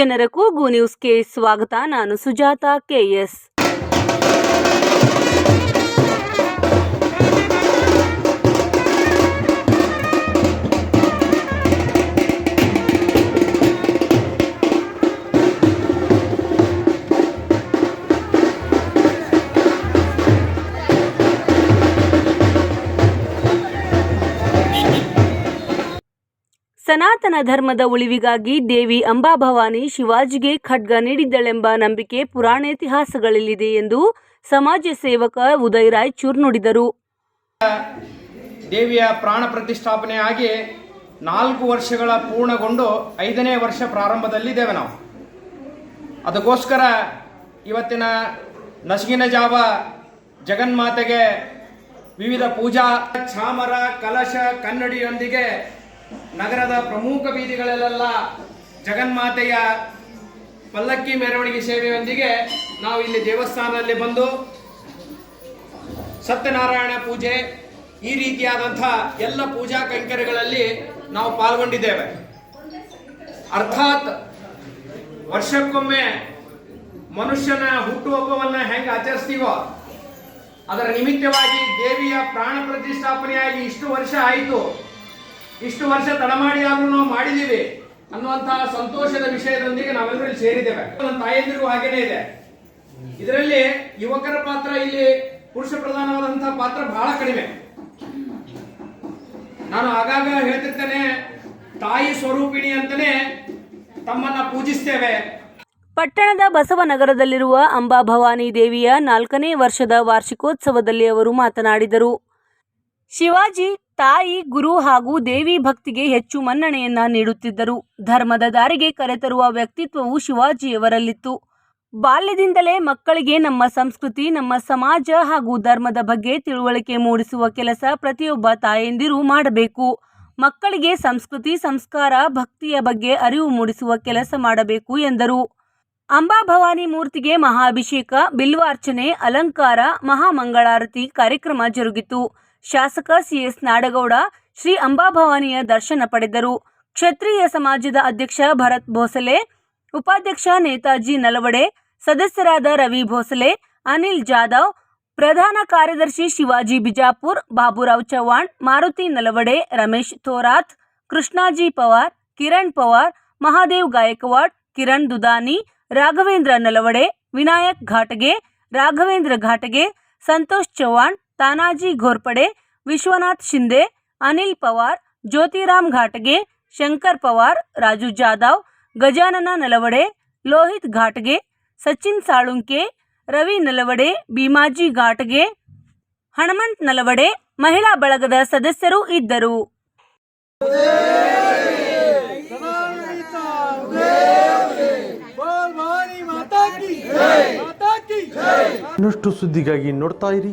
ಜನರ ಕೂಗು ನ್ಯೂಸ್ಗೆ ಸ್ವಾಗತ. ನಾನು ಸುಜಾತ ಕೆಎಸ್ ಸನಾತನ ಧರ್ಮದ ಉಳಿವಿಗಾಗಿ ದೇವಿ ಅಂಬಾಭವಾನಿ ಶಿವಾಜಿಗೆ ಖಡ್ಗ ನೀಡಿದ್ದಳೆಂಬ ನಂಬಿಕೆ ಪುರಾಣೇತಿಹಾಸಗಳಲ್ಲಿದೆ ಎಂದು ಸಮಾಜ ಸೇವಕ ಉದಯ್ ರಾಯಚೂರ್ ನುಡಿದರು. ದೇವಿಯ ಪ್ರಾಣ ಪ್ರತಿಷ್ಠಾಪನೆ ಆಗಿ ನಾಲ್ಕು ವರ್ಷಗಳ ಪೂರ್ಣಗೊಂಡು ಐದನೇ ವರ್ಷ ಪ್ರಾರಂಭದಲ್ಲಿದ್ದೇವೆ ನಾವು. ಅದಕ್ಕೋಸ್ಕರ ಇವತ್ತಿನ ನಸುಗಿನ ಜಾವ ಜಗನ್ಮಾತೆಗೆ ವಿವಿಧ ಪೂಜಾ, ಚಾಮರ, ಕಲಶ, ಕನ್ನಡಿಯೊಂದಿಗೆ ನಗರದ ಪ್ರಮುಖ ಬೀದಿಗಳಲ್ಲೆಲ್ಲ ಜಗನ್ಮಾತೆಯ ಪಲ್ಲಕ್ಕಿ ಮೆರವಣಿಗೆ ಸೇವೆಯೊಂದಿಗೆ ನಾವು ಇಲ್ಲಿ ದೇವಸ್ಥಾನದಲ್ಲಿ ಬಂದು ಸತ್ಯನಾರಾಯಣ ಪೂಜೆ, ಈ ರೀತಿಯಾದಂಥ ಎಲ್ಲ ಪೂಜಾ ಕೈಂಕರ್ಯಗಳಲ್ಲಿ ನಾವು ಪಾಲ್ಗೊಂಡಿದ್ದೇವೆ. ಅರ್ಥಾತ್ ವರ್ಷಕ್ಕೊಮ್ಮೆ ಮನುಷ್ಯನ ಹುಟ್ಟುಹಬ್ಬವನ್ನ ಹೆಂಗೆ ಆಚರಿಸ್ತೀವೋ, ಅದರ ನಿಮಿತ್ತವಾಗಿ ದೇವಿಯ ಪ್ರಾಣ ಪ್ರತಿಷ್ಠಾಪನೆಯಾಗಿ ಇಷ್ಟು ವರ್ಷ ಆಯಿತು. ಇಷ್ಟು ವರ್ಷ ತಡಮಾಡಿ ಆದ್ರೂ ನಾವು ಮಾಡಿದೀವಿ ಅನ್ನುವಂತಹ ಸಂತೋಷದ ವಿಷಯದೊಂದಿಗೆ ನಾವೆಲ್ಲರೂ ಸೇರಿದ್ದೇವೆ. ನನ್ನ ತಾಯಂದಿರಿಗೂ ಹಾಗೇನೆ ಇದೆ. ಇದರಲ್ಲಿ ಯುವಕರ ಪಾತ್ರ ಇಲ್ಲಿ ಪುರುಷ ಪ್ರಧಾನವಾದಂತಹ ಪಾತ್ರ ಬಹಳ ಕಡಿಮೆ. ನಾನು ಆಗಾಗ ಹೇಳ್ತಿರ್ತೇನೆ, ತಾಯಿ ಸ್ವರೂಪಿಣಿ ಅಂತಾನೆ ತಮ್ಮನ್ನ ಪೂಜಿಸ್ತೇವೆ. ಪಟ್ಟಣದ ಬಸವನಗರದಲ್ಲಿರುವ ಅಂಬಾಭವಾನಿ ದೇವಿಯ ನಾಲ್ಕನೇ ವರ್ಷದ ವಾರ್ಷಿಕೋತ್ಸವದಲ್ಲಿ ಅವರು ಮಾತನಾಡಿದರು. ಶಿವಾಜಿ ತಾಯಿ, ಗುರು ಹಾಗೂ ದೇವಿ ಭಕ್ತಿಗೆ ಹೆಚ್ಚು ಮನ್ನಣೆಯನ್ನ ನೀಡುತ್ತಿದ್ದರು. ಧರ್ಮದ ದಾರಿಗೆ ಕರೆತರುವ ವ್ಯಕ್ತಿತ್ವವು ಶಿವಾಜಿಯವರಲ್ಲಿತ್ತು. ಬಾಲ್ಯದಿಂದಲೇ ಮಕ್ಕಳಿಗೆ ನಮ್ಮ ಸಂಸ್ಕೃತಿ, ನಮ್ಮ ಸಮಾಜ ಹಾಗೂ ಧರ್ಮದ ಬಗ್ಗೆ ತಿಳುವಳಿಕೆ ಮೂಡಿಸುವ ಕೆಲಸ ಪ್ರತಿಯೊಬ್ಬ ತಾಯಂದಿರು ಮಾಡಬೇಕು. ಮಕ್ಕಳಿಗೆ ಸಂಸ್ಕೃತಿ, ಸಂಸ್ಕಾರ, ಭಕ್ತಿಯ ಬಗ್ಗೆ ಅರಿವು ಮೂಡಿಸುವ ಕೆಲಸ ಮಾಡಬೇಕು ಎಂದರು. ಅಂಬಾಭವಾನಿ ಮೂರ್ತಿಗೆ ಮಹಾಭಿಷೇಕ, ಬಿಲ್ವಾರ್ಚನೆ, ಅಲಂಕಾರ, ಮಹಾಮಂಗಳಾರತಿ ಕಾರ್ಯಕ್ರಮ ಜರುಗಿತು. ಶಾಸಕ ಸಿಎಸ್ ನಾಡಗೌಡ ಶ್ರೀ ಅಂಬಾಭವಾನಿಯ ದರ್ಶನ ಪಡೆದರು. ಕ್ಷತ್ರಿಯ ಸಮಾಜದ ಅಧ್ಯಕ್ಷ ಭರತ್ ಭೋಸಲೆ, ಉಪಾಧ್ಯಕ್ಷ ನೇತಾಜಿ ನಲವಡೆ, ಸದಸ್ಯರಾದ ರವಿ ಭೋಸಲೆ, ಅನಿಲ್ ಜಾಧವ್, ಪ್ರಧಾನ ಕಾರ್ಯದರ್ಶಿ ಶಿವಾಜಿ ಬಿಜಾಪುರ್, ಬಾಬುರಾವ್ ಚವ್ಹಾಣ್, ಮಾರುತಿ ನಲವಡೆ, ರಮೇಶ್ ಥೋರಾತ್, ಕೃಷ್ಣಾಜಿ ಪವಾರ್, ಕಿರಣ್ ಪವಾರ್, ಮಹಾದೇವ್ ಗಾಯಕ್ವಾಡ್, ಕಿರಣ್ ದುದಾನಿ, ರಾಘವೇಂದ್ರ ನಲವಡೆ, ವಿನಾಯಕ್ ಘಾಟಗೆ, ರಾಘವೇಂದ್ರ ಘಾಟಗೆ, ಸಂತೋಷ್ ಚವ್ಹಾಣ್ ತಾನಾಜಿ ಘೋರ್ಪಡೆ ವಿಶ್ವನಾಥ್ ಶಿಂದೆ ಅನಿಲ್ ಪವಾರ್ ಜ್ಯೋತಿರಾಮ್ ಘಾಟ್ಗೆ ಶಂಕರ್ ಪವಾರ್ ರಾಜು ಜಾಧವ್ ಗಜಾನನ ನಲವಡೆ ಲೋಹಿತ್ ಘಾಟ್ಗೆ ಸಚಿನ್ ಸಾಳುಂಕೆ ರವಿ ನಲವಡೆ ಭೀಮಾಜಿ ಘಾಟ್ಗೆ ಹನುಮಂತ್ ನಲವಡೆ ಮಹಿಳಾ ಬಳಗದ ಸದಸ್ಯರು ಇದ್ದರು. ಇನ್ನಷ್ಟು ಸುದ್ದಿಗಾಗಿ ನೋಡ್ತಾ ಇರಿ.